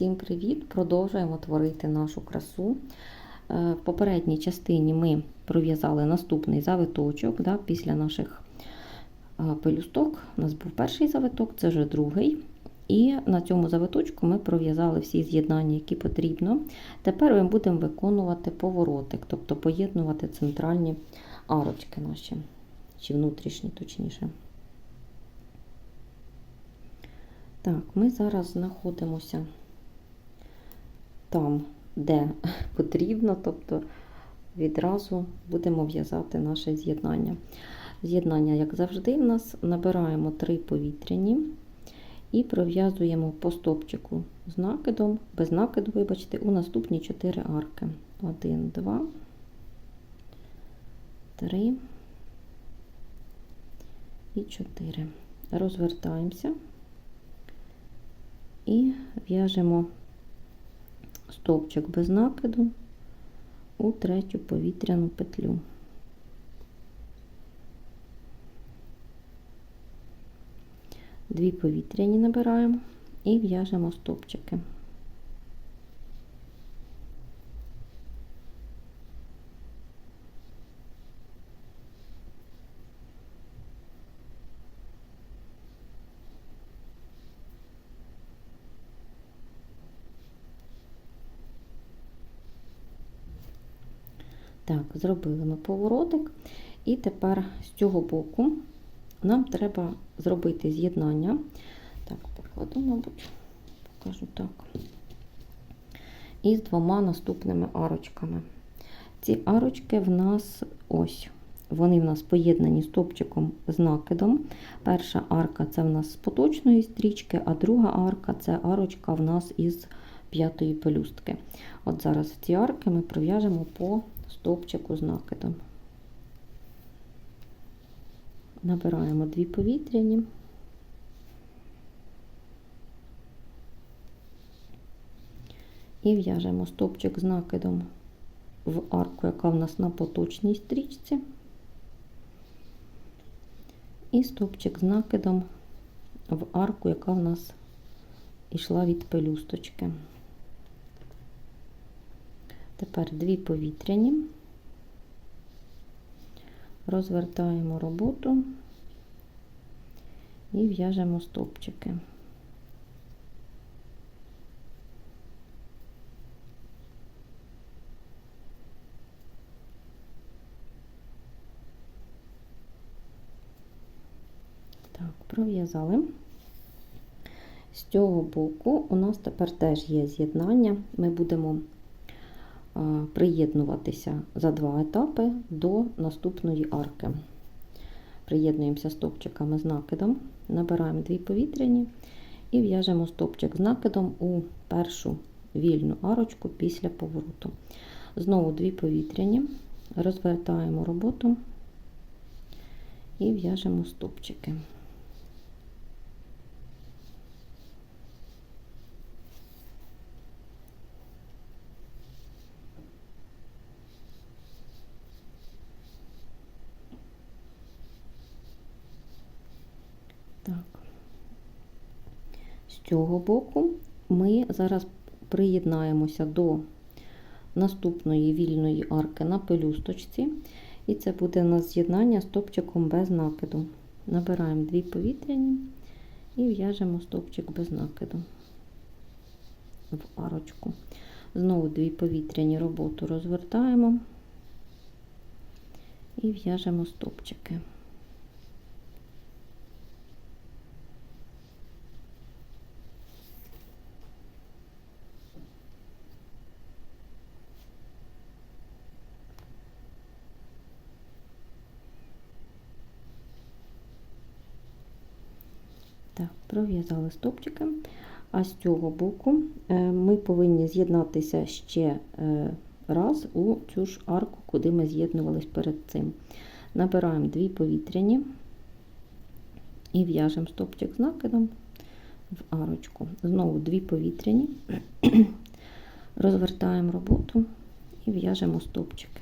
Всім привіт! Продовжуємо творити нашу красу. Е, В попередній частині ми пров'язали наступний завиточок да, після наших е, пелюсток. У нас був перший завиток, це вже другий. І на цьому завиточку ми пров'язали всі з'єднання, які потрібно. Тепер ми будемо виконувати поворотик, тобто поєднувати центральні арочки наші, чи внутрішні, точніше. Так, ми зараз знаходимося там, де потрібно, тобто відразу будемо в'язати наше з'єднання. З'єднання, як завжди, в нас набираємо три повітряні і пров'язуємо по стопчику з накидом, без накиду, вибачте, у наступні 4 арки. 1, 2, 3 і 4. Розвертаємося і в'яжемо стовпчик без накиду у третю повітряну петлю. Дві повітряні набираємо і в'яжемо стовпчики. Так, зробили ми поворотик, і тепер з цього боку нам треба зробити з'єднання. Так, покладу, мабуть, покажу так. І з двома наступними арочками. Ці арочки в нас ось. Вони в нас поєднані стопчиком з накидом. Перша арка це в нас з поточної стрічки, а друга арка це арочка в нас із п'ятої пелюстки. От зараз ці арки ми пров'яжемо по стовпчику з накидом. Набираємо дві повітряні. І в'яжемо стовпчик з накидом в арку, яка в нас на поточній стрічці. І стовпчик з накидом в арку, яка в нас йшла від пелюсточки. Тепер дві повітряні, розвертаємо роботу і в'яжемо стовпчики. Так, пров'язали. З цього боку у нас тепер теж є з'єднання. Ми будемо приєднуватися за два етапи до наступної арки. Приєднуємося стопчиками з накидом, набираємо дві повітряні і в'яжемо стопчик з накидом у першу вільну арочку після повороту. Знову дві повітряні, розвертаємо роботу і в'яжемо стопчики. Цього боку ми зараз приєднаємося до наступної вільної арки на пелюсточці, і це буде у нас з'єднання стопчиком без накиду. Набираємо дві повітряні і в'яжемо стопчик без накиду в арочку. Знову дві повітряні роботу розвертаємо і в'яжемо стопчики. Так, пров'язали стопчики, а з цього боку ми повинні з'єднатися ще раз у цю ж арку, куди ми з'єднувались перед цим. Набираємо дві повітряні і в'яжемо стопчик з накидом в арочку. Знову дві повітряні, розвертаємо роботу і в'яжемо стопчики.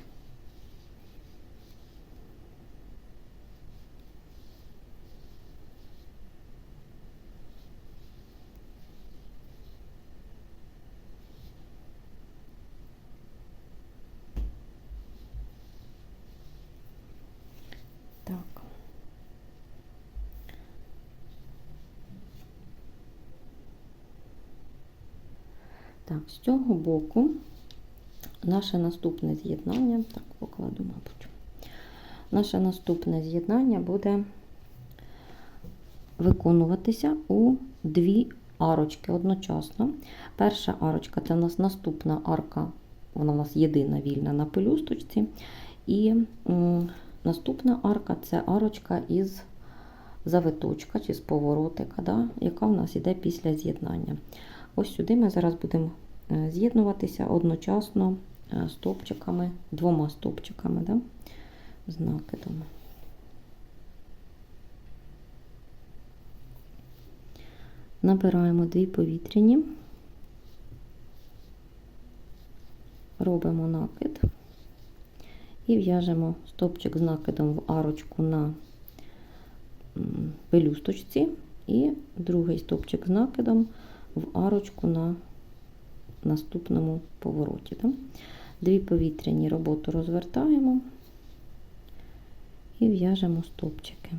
Так, з цього боку наше наступне з'єднання, так, покладу, мабуть. Наше наступне з'єднання буде виконуватися у дві арочки одночасно. Перша арочка це у нас наступна арка, вона у нас єдина вільна на пелюсточці. І м, наступна арка це арочка із завиточка чи з поворотика, да, яка в нас йде після з'єднання. Ось сюди ми зараз будемо е, з'єднуватися одночасно е, стовпчиками, двома стовпчиками да, з накидом. Набираємо дві повітряні, робимо накид. І в'яжемо стовпчик з накидом в арочку на пелюсточці. І другий стовпчик з накидом в арочку на наступному повороті. Да? Дві повітряні роботу розвертаємо і в'яжемо стовпчики.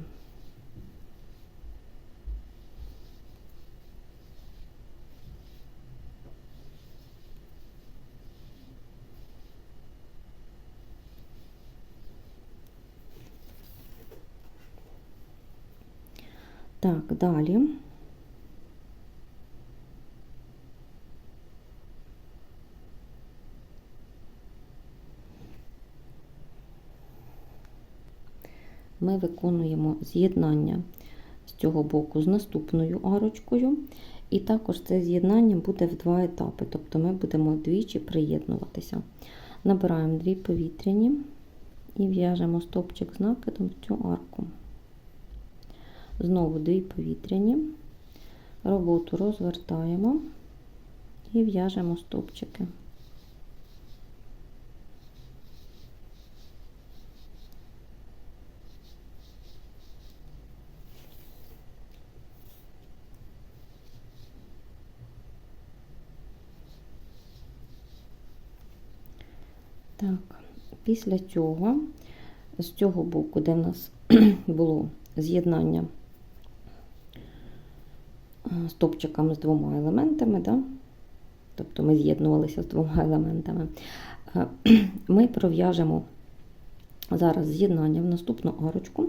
Так, далі. Ми виконуємо з'єднання з цього боку з наступною арочкою, і також це з'єднання буде в два етапи, тобто ми будемо двічі приєднуватися. Набираємо дві повітряні і в'яжемо стовпчик з накидом в цю арку. Знову дві повітряні, роботу розвертаємо і в'яжемо стовпчики. Так, після цього, з цього боку, де в нас було з'єднання стопчиками з двома елементами, да? тобто ми з'єднувалися з двома елементами, е, ми пров'яжемо зараз з'єднання в наступну арочку,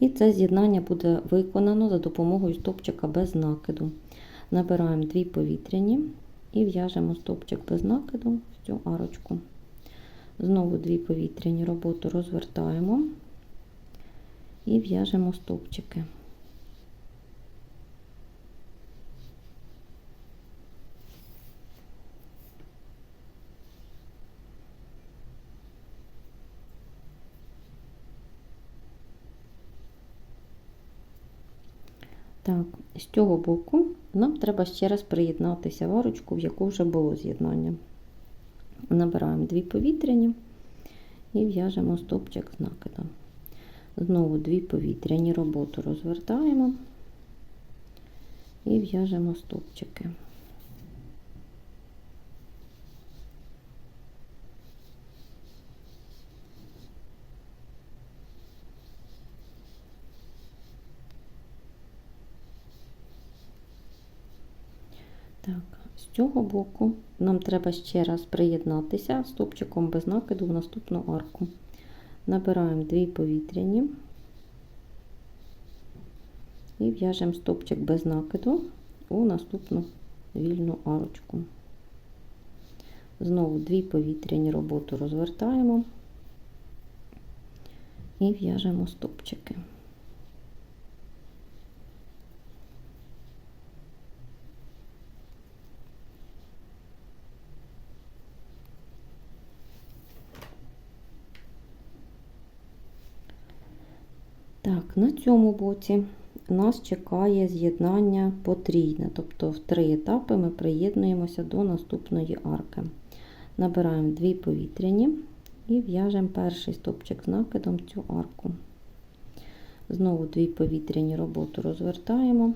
і це з'єднання буде виконано за допомогою стопчика без накиду. Набираємо дві повітряні і в'яжемо стопчик без накиду в цю арочку. Знову дві повітряні роботу розвертаємо і в'яжемо стовпчики. Так, з цього боку нам треба ще раз приєднатися в арочку, в яку вже було з'єднання. Набираємо дві повітряні і в'яжемо стопчик з накидом. Знову дві повітряні роботу розвертаємо і в'яжемо стовпчики. Так, з цього боку нам треба ще раз приєднатися стовпчиком без накиду в наступну арку. Набираємо дві повітряні і в'яжемо стовпчик без накиду у наступну вільну арочку. Знову дві повітряні роботу розвертаємо і в'яжемо стовпчики. Так, на цьому боці нас чекає з'єднання потрійне, тобто в три етапи ми приєднуємося до наступної арки. Набираємо дві повітряні і в'яжемо перший стопчик з накидом цю арку. Знову дві повітряні роботу розвертаємо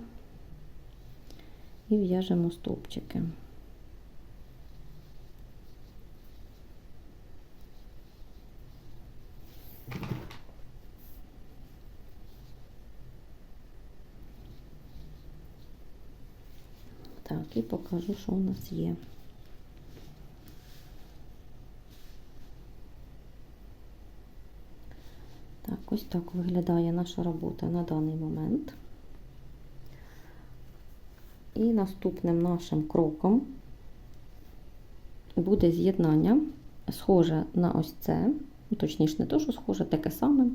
і в'яжемо стовпчики. і покажу, що у нас є. Так, ось так виглядає наша робота на даний момент. І наступним нашим кроком буде з'єднання, схоже на ось це, ну, точніше, не то, що схоже, таке саме.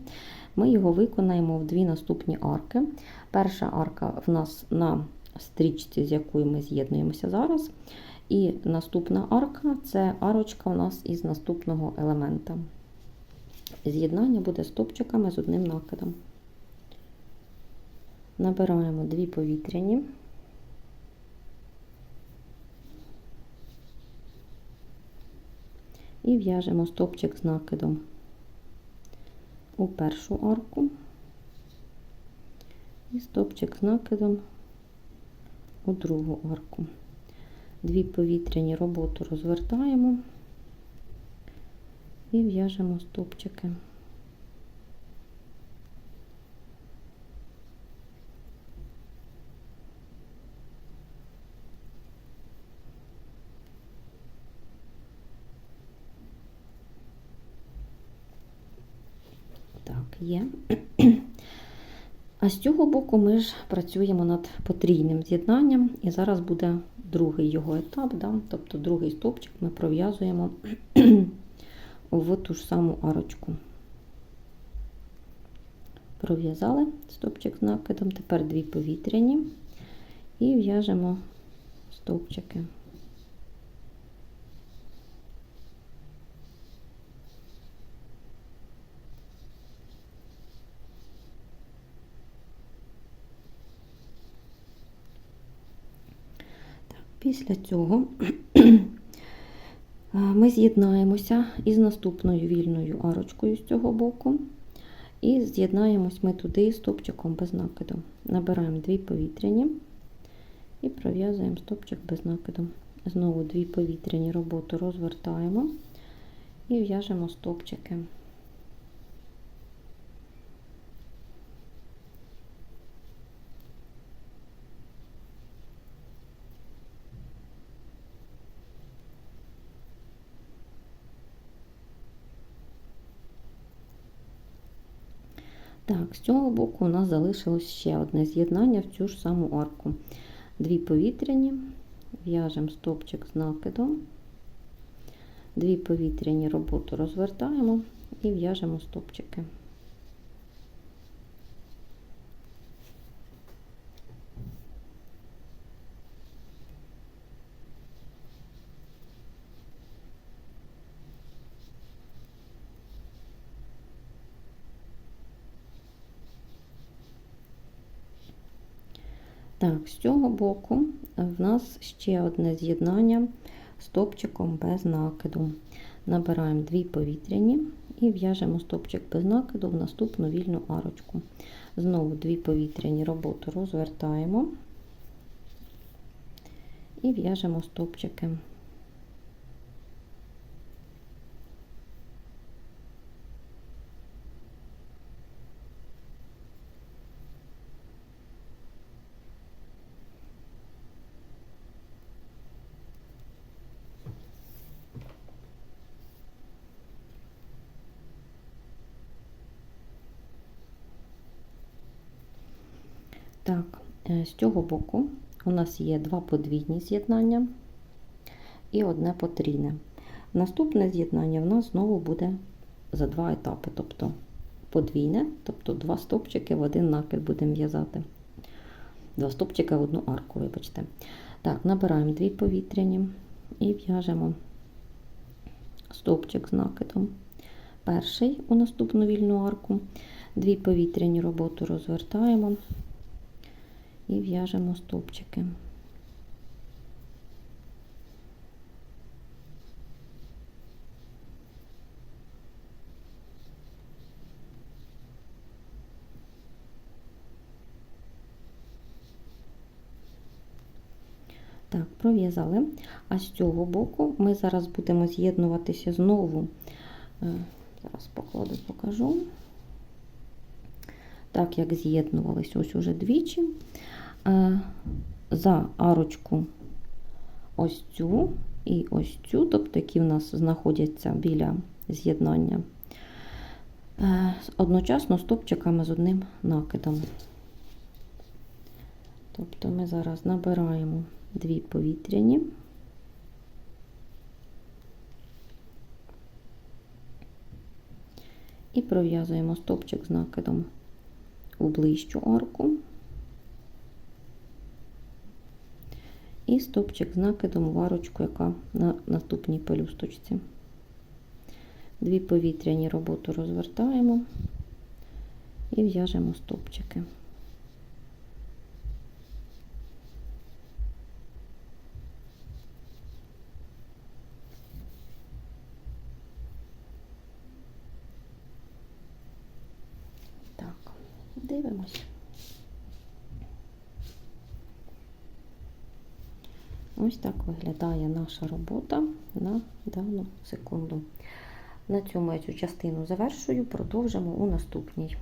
Ми його виконаємо в дві наступні арки. Перша арка в нас на стрічці, з якою ми з'єднуємося зараз. І наступна арка це арочка у нас із наступного елемента. З'єднання буде стопчиками з одним накидом. Набираємо дві повітряні. І в'яжемо стопчик з накидом у першу арку і стопчик з накидом у другу арку. Дві повітряні роботу розвертаємо і в'яжемо стопчики. Так, є. А з цього боку ми ж працюємо над потрійним з'єднанням, і зараз буде другий його етап, да? тобто другий стовпчик ми пров'язуємо в ту ж саму арочку. Пров'язали стовпчик з накидом, тепер дві повітряні і в'яжемо стовпчики. Після цього ми з'єднаємося із наступною вільною арочкою з цього боку. І з'єднаємось ми туди стопчиком без накиду. Набираємо дві повітряні і пров'язуємо стопчик без накиду. Знову дві повітряні роботи розвертаємо і в'яжемо стопчики. Так, з цього боку у нас залишилось ще одне з'єднання в цю ж саму арку. Дві повітряні, в'яжемо стопчик з накидом, дві повітряні роботу розвертаємо і в'яжемо стопчики. Так, з цього боку в нас ще одне з'єднання стопчиком без накиду. Набираємо дві повітряні і в'яжемо стопчик без накиду в наступну вільну арочку. Знову дві повітряні роботу розвертаємо і в'яжемо стопчики. Так, е, з цього боку у нас є два подвійні з'єднання і одне потрійне. Наступне з'єднання в нас знову буде за два етапи, тобто подвійне, тобто два стопчики в один накид будемо в'язати. Два стопчики в одну арку, вибачте. Так, набираємо дві повітряні і в'яжемо стовпчик з накидом. Перший у наступну вільну арку, дві повітряні роботу розвертаємо і в'яжемо стовпчики. Так, пров'язали. А з цього боку ми зараз будемо з'єднуватися знову. Е, зараз покладу, покажу. Так, як з'єднувалися ось уже двічі. Е, за арочку ось цю і ось цю, тобто які в нас знаходяться біля з'єднання. е, одночасно стопчиками з одним накидом. Тобто ми зараз набираємо дві повітряні. І пров'язуємо стопчик з накидом у ближчу арку. І стопчик з накидом в арочку, яка на наступній пелюсточці. Дві повітряні роботу розвертаємо і в'яжемо стопчики. Так, дивимось. Ось так виглядає наша робота на дану секунду. На цьому я цю частину завершую, продовжимо у наступній.